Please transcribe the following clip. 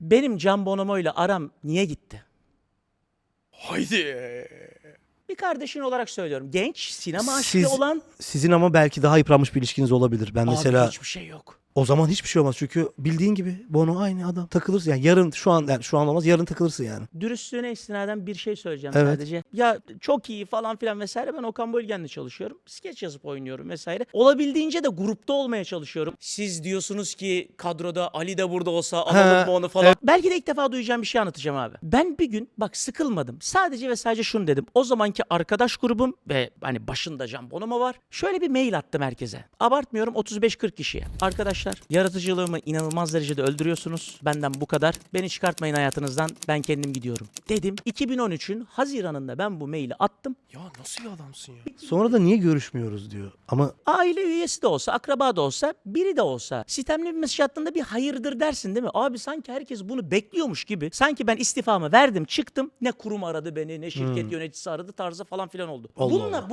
Benim Can Bonomo ile aram niye gitti? Haydi. Bir kardeşin olarak söylüyorum. Genç, sinema aşkı Siz- olan Sizin ama belki daha yıpranmış bir ilişkiniz olabilir. Ben mesela abi hiçbir şey yok. O zaman hiçbir şey olmaz. Çünkü bildiğin gibi Bono aynı adam. Takılırsın yani yarın şu an yani şu an olmaz yarın takılırsın yani. Dürüstlüğüne istinaden bir şey söyleyeceğim Evet. sadece. Ya çok iyi falan filan vesaire ben Okan Bölgen'le çalışıyorum. Skeç yazıp oynuyorum vesaire. Olabildiğince de grupta olmaya çalışıyorum. Siz diyorsunuz ki kadroda Ali de burada olsa alalım mı onu falan. Belki de ilk defa duyacağım bir şey anlatacağım abi. Ben bir gün bak sıkılmadım. Sadece ve sadece şunu dedim. O zamanki arkadaş grubum ve hani başında Can Bonomo var. Şöyle bir mail attım herkese. Abartmıyorum 35-40 kişiye. Arkadaşlar yaratıcılığımı inanılmaz derecede öldürüyorsunuz. Benden bu kadar. Beni çıkartmayın hayatınızdan. Ben kendim gidiyorum. Dedim. 2013'ün Haziran'ında ben bu maili attım. Ya nasıl bir adamsın ya? Sonra da niye görüşmüyoruz diyor. Ama Aile üyesi de olsa, akraba da olsa, biri de olsa sistemli bir mesaj attığında bir hayırdır dersin değil mi? Abi sanki herkes bunu bekliyormuş gibi. Sanki ben istifamı verdim, çıktım. Ne kurum aradı beni, ne şirket yöneticisi aradı tarzı falan filan oldu. Allah Bununla, Allah. bu